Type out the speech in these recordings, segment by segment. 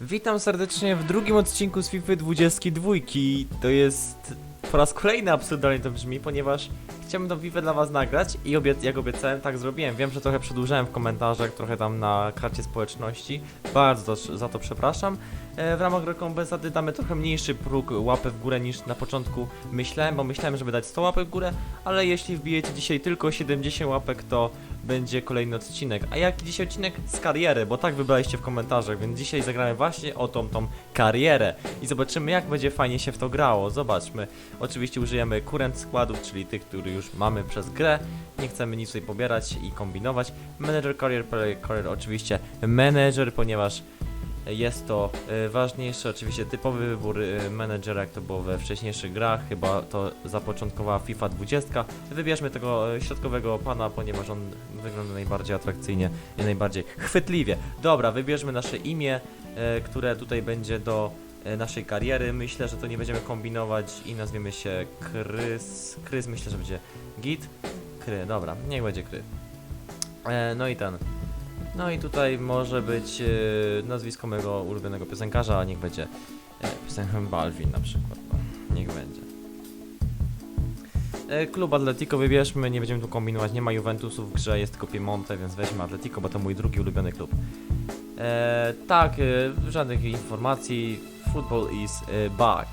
Witam serdecznie w drugim odcinku z FIFA 22. To jest po raz kolejny absurdalnie to brzmi, ponieważ chciałem tą FIFA dla was nagrać i obiec jak obiecałem, tak zrobiłem. Wiem, że trochę przedłużałem w komentarzach, trochę tam na karcie społeczności. Bardzo za to przepraszam. E, w ramach rekompensaty damy trochę mniejszy próg łapy w górę niż na początku myślałem, bo myślałem, żeby dać 100 łapek w górę, ale jeśli wbijecie dzisiaj tylko 70 łapek, to będzie kolejny odcinek. A jaki dzisiaj odcinek? Z kariery, bo tak wybraliście w komentarzach, więc dzisiaj zagramy właśnie o tą, tą karierę i zobaczymy jak będzie fajnie się w to grało. Zobaczmy. Oczywiście użyjemy current składów, czyli tych, które już mamy przez grę. Nie chcemy nic tutaj pobierać i kombinować. Manager Career, Career oczywiście Manager, ponieważ jest to y, ważniejszy, oczywiście typowy wybór y, menedżera, jak to było we wcześniejszych grach, chyba to zapoczątkowała FIFA 20. Wybierzmy tego y, środkowego pana, ponieważ on wygląda najbardziej atrakcyjnie i najbardziej chwytliwie. Dobra, wybierzmy nasze imię, które tutaj będzie do naszej kariery. Myślę, że to nie będziemy kombinować i nazwiemy się Krys. Krys myślę, że będzie git. Kry, dobra, niech będzie Kry. E, no i ten. No i tutaj może być e, nazwisko mojego ulubionego piosenkarza, a niech będzie e, piosenka Balvin na przykład. No, niech będzie. E, klub Atletico wybierzmy, nie będziemy tu kombinować, nie ma Juventusu w grze, jest tylko Piemonte, więc weźmy Atletico, bo to mój drugi ulubiony klub. E, tak, e, żadnych informacji, football is e, back,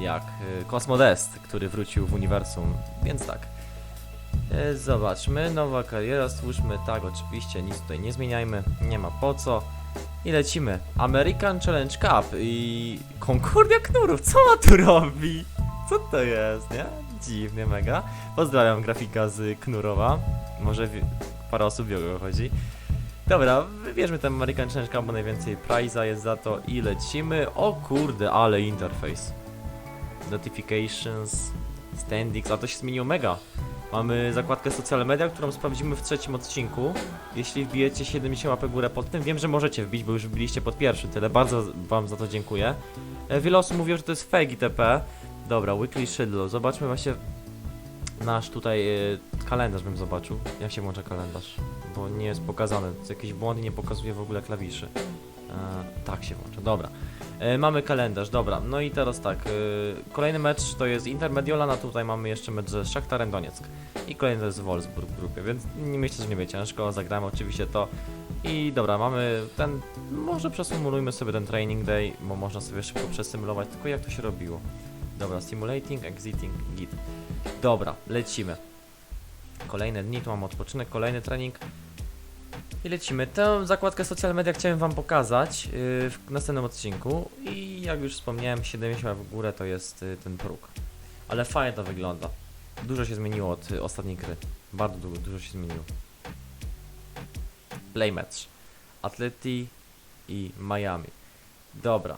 jak e, Cosmodest, który wrócił w uniwersum, więc tak. E, Zobaczmy, nowa kariera, stwórzmy tak, oczywiście, nic tutaj nie zmieniajmy, nie ma po co. I lecimy. American Challenge Cup i Concordia Knurów, co ona tu robi? Co to jest, nie? Dziwnie mega. Pozdrawiam grafika z Knurowa. Może parę osób wie o kogo chodzi. Dobra, wybierzmy ten American Challenge Cup, bo najwięcej prize'a jest za to i lecimy. O kurde, ale interfejs. Notifications, standings, a to się zmieniło mega. Mamy zakładkę social media, którą sprawdzimy w trzecim odcinku. Jeśli wbijecie 70 łapek górę pod tym, wiem, że możecie wbić, bo już wbiliście pod pierwszy, tyle bardzo wam za to dziękuję. E, Wiele osób mówiło, że to jest fake ITP. Dobra, weekly schedule. Zobaczmy właśnie nasz tutaj e, kalendarz bym zobaczył. Jak się włącza kalendarz? Bo nie jest pokazane. To jakieś błądy nie pokazuje w ogóle klawiszy. E, tak się włącza, dobra. E, mamy kalendarz, dobra. No i teraz tak. E, kolejny mecz to jest Inter Mediolan, a tutaj mamy jeszcze mecz ze Szachtarem Donieck. I kolejny to jest Wolfsburg w grupie, więc nie myślę, że nie będzie ciężko. Zagramy oczywiście to. I dobra, mamy ten. Może przesymulujmy sobie ten training day, bo można sobie szybko przesymulować. Tylko jak to się robiło? Dobra, simulating, exiting, git. Dobra, lecimy. Kolejne dni, tu mam odpoczynek, kolejny trening. I lecimy. Tę zakładkę social media chciałem wam pokazać yy, w następnym odcinku. I jak już wspomniałem, 70 w górę to jest yy, ten próg. Ale fajnie to wygląda. Dużo się zmieniło od y, ostatniej gry. Bardzo dużo, dużo się zmieniło. Play match. Atleti i Miami. Dobra.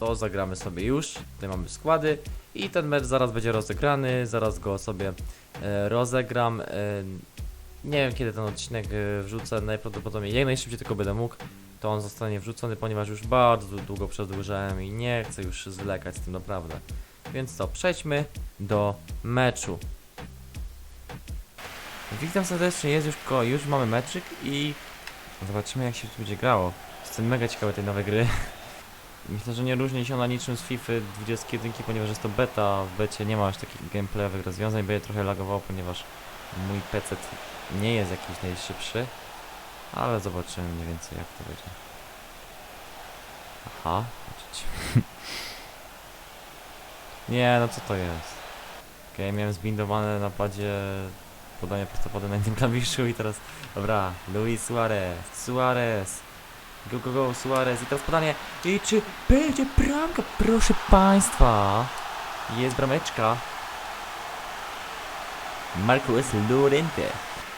To zagramy sobie już. Tutaj mamy składy. I ten mecz zaraz będzie rozegrany. Zaraz go sobie e, rozegram. E, nie wiem kiedy ten odcinek e, wrzucę. Najprawdopodobniej jak najszybciej tylko będę mógł. To on zostanie wrzucony, ponieważ już bardzo dłu- długo przedłużałem i nie chcę już zwlekać z tym naprawdę. Więc co, przejdźmy do meczu. Witam serdecznie, jest już ko, już mamy meczyk i zobaczymy jak się tu będzie grało. Jestem mega ciekawy tej nowej gry. Myślę, że nie różni się ona niczym z FIFA 21, ponieważ jest to beta. W becie nie ma aż takich gameplayowych rozwiązań, będzie trochę lagowało, ponieważ mój PC nie jest jakiś najszybszy. Ale zobaczymy mniej więcej jak to będzie. Aha, nie, no co to jest? Okej, miałem zbindowane na padzie podanie prostopadłe na innym klawiszu i teraz... Dobra, Luis Suarez, Suarez. Go, go, go, Suarez i teraz podanie. I czy będzie bramka? Proszę Państwa. Jest brameczka. Marcus Llorente.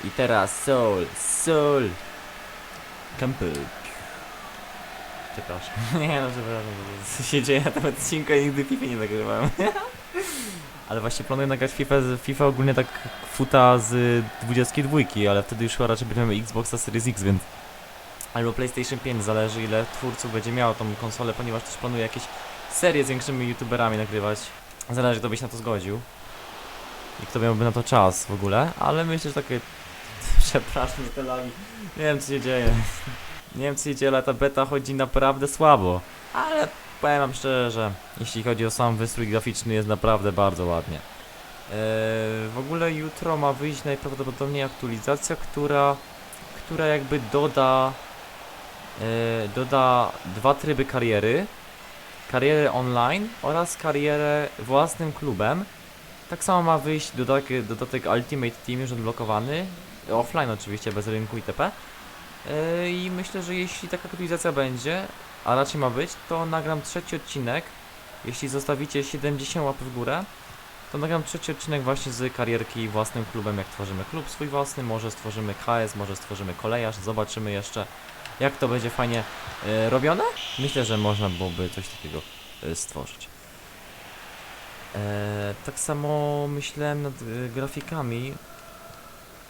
I teraz Sol, Sol. Campbell. Przepraszam. Nie no, przepraszam. Co się dzieje na tym odcinku? Ja nigdy FIFA nie nagrywałem. Ale właśnie planuję nagrać FIFA, FIFA ogólnie tak futa z 22, ale wtedy już chyba raczej będziemy Xboxa Series X, więc albo PlayStation 5, zależy ile twórców będzie miało tą konsolę, ponieważ też planuję jakieś serie z większymi youtuberami nagrywać. Zależy kto by się na to zgodził i kto miałby na to czas w ogóle, ale myślę, że takie Przepraszam za te lagi. Nie wiem co się dzieje. Nie wiem co się dzieje, ale ta beta chodzi naprawdę słabo. Ale powiem wam szczerze, jeśli chodzi o sam wystrój graficzny jest naprawdę bardzo ładnie. Eee, w ogóle jutro ma wyjść najprawdopodobniej aktualizacja, która, która jakby doda doda dwa tryby kariery. Karierę online oraz karierę własnym klubem. Tak samo ma wyjść dodatek, dodatek Ultimate Team już odblokowany. Offline oczywiście, bez rynku itp. Yy, I myślę, że jeśli taka aktualizacja będzie, a raczej ma być, to nagram trzeci odcinek. Jeśli zostawicie 70 łap w górę, to nagram trzeci odcinek właśnie z karierki własnym klubem, jak tworzymy klub swój własny, może stworzymy KS, może stworzymy kolejarz, zobaczymy jeszcze jak to będzie fajnie e, robione. Myślę, że można byłoby coś takiego e, stworzyć. E, tak samo myślałem nad e, grafikami,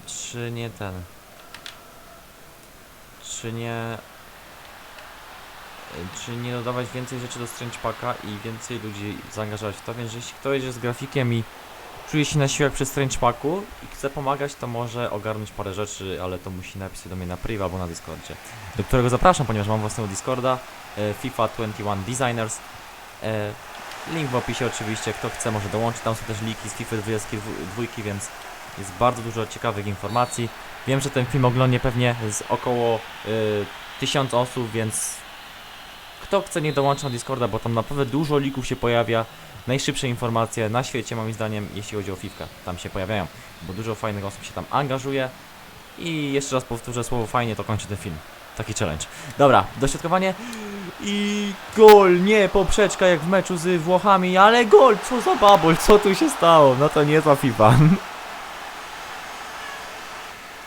czy nie ten, czy nie, czy nie dodawać więcej rzeczy do Strange Packa i więcej ludzi zaangażować w to, więc jeśli ktoś jest grafikiem i czuje się na siłach przy Strange Packu i chce pomagać, to może ogarnąć parę rzeczy, ale to musi napisać do mnie na priv albo na Discordzie, do którego zapraszam, ponieważ mam własnego Discorda, e, FIFA 21 Designers, e, link w opisie oczywiście, kto chce może dołączyć, tam są też linki z FIFA 22, więc jest bardzo dużo ciekawych informacji. Wiem, że ten film oglądnie pewnie z około y, 1000 osób, więc kto chce nie dołącza na Discorda, bo tam naprawdę dużo lików się pojawia. Najszybsze informacje na świecie moim zdaniem, jeśli chodzi o FIFA, tam się pojawiają, bo dużo fajnych osób się tam angażuje. I jeszcze raz powtórzę słowo fajnie, to kończy ten film. Taki challenge. Dobra, dośrodkowanie i gol, nie poprzeczka jak w meczu z Włochami, ale gol, co za babol, co tu się stało? No to nie za FIFA.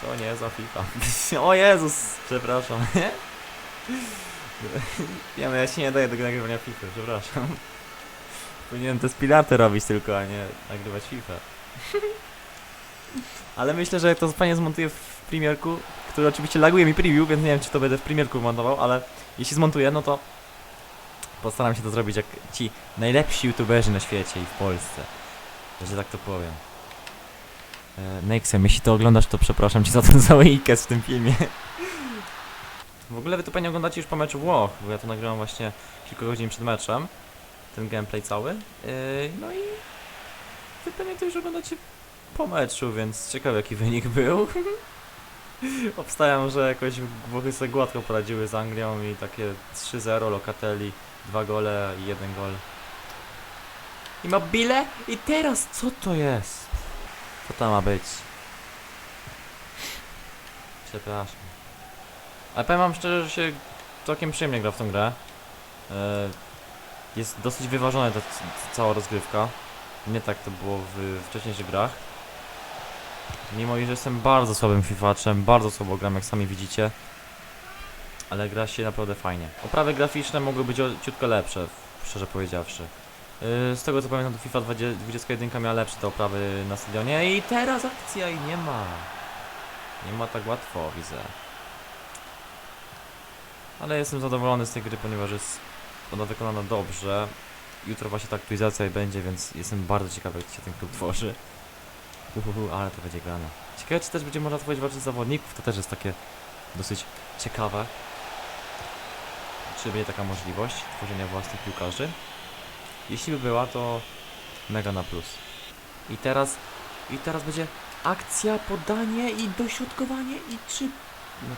To nie za FIFA. O Jezus, przepraszam. Ja, no ja się nie daję do nagrywania FIFA, przepraszam. Powinienem te spilaty robić tylko, a nie nagrywać FIFA. Ale myślę, że to fajnie zmontuję w Premierku, który oczywiście laguje mi preview, więc nie wiem czy to będę w Premierku montował, ale jeśli zmontuję, no to postaram się to zrobić jak ci najlepsi youtuberzy na świecie i w Polsce. Że tak to powiem. E, Nexem, jeśli to oglądasz, to przepraszam cię za ten cały ikes w tym filmie. W ogóle wy to pewnie oglądacie już po meczu Włoch, bo ja to nagrywam właśnie kilka godzin przed meczem. Ten gameplay cały. Yy, no i wy pewnie to już oglądacie po meczu, więc ciekawy jaki wynik był. Obstawiam, że jakoś Włochy sobie gładko poradziły z Anglią i takie 3-0 Locatelli, dwa gole i jeden gol. Immobile? I teraz co to jest? Co to ma być? Przepraszam. Ale powiem wam szczerze, że się całkiem przyjemnie gra w tą grę. E, Jest dosyć wyważona ta cała rozgrywka. Nie tak to było w wcześniejszych grach. Mimo iż jestem bardzo słabym fifaczem, bardzo słabo gram jak sami widzicie. Ale gra się naprawdę fajnie. Oprawy graficzne mogły być ciutko lepsze, szczerze powiedziawszy. Yy, Z tego co pamiętam, to FIFA 20, 21 miała lepsze te oprawy na stadionie i teraz akcja i nie ma. Nie ma tak łatwo, widzę. Ale jestem zadowolony z tej gry, ponieważ jest ona wykonana dobrze. Jutro właśnie ta aktualizacja będzie, więc jestem bardzo ciekawy, jak się ten klub tworzy. Uhuhu, ale to będzie grane. Ciekawe, czy też będzie można tworzyć walczy zawodników, to też jest takie dosyć ciekawe. Czy będzie taka możliwość tworzenia własnych piłkarzy? Jeśli by była, to mega na plus. I teraz, i teraz będzie akcja, podanie i dośrodkowanie i czy... No,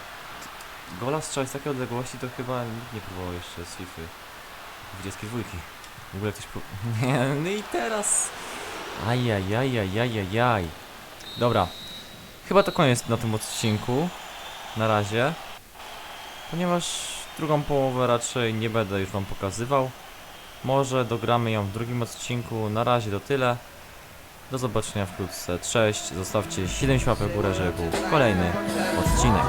gola strzał z takiej odległości to chyba nikt nie próbował jeszcze z FIFA 22. W ogóle ktoś prób... Nie, no i teraz... Ajajajajajajaj. Dobra. Chyba to koniec na tym odcinku. Na razie. Ponieważ drugą połowę raczej nie będę już wam pokazywał. Może dogramy ją w drugim odcinku. Na razie to tyle. Do zobaczenia wkrótce. Cześć. Zostawcie 7 łapek w górę, żeby był kolejny odcinek.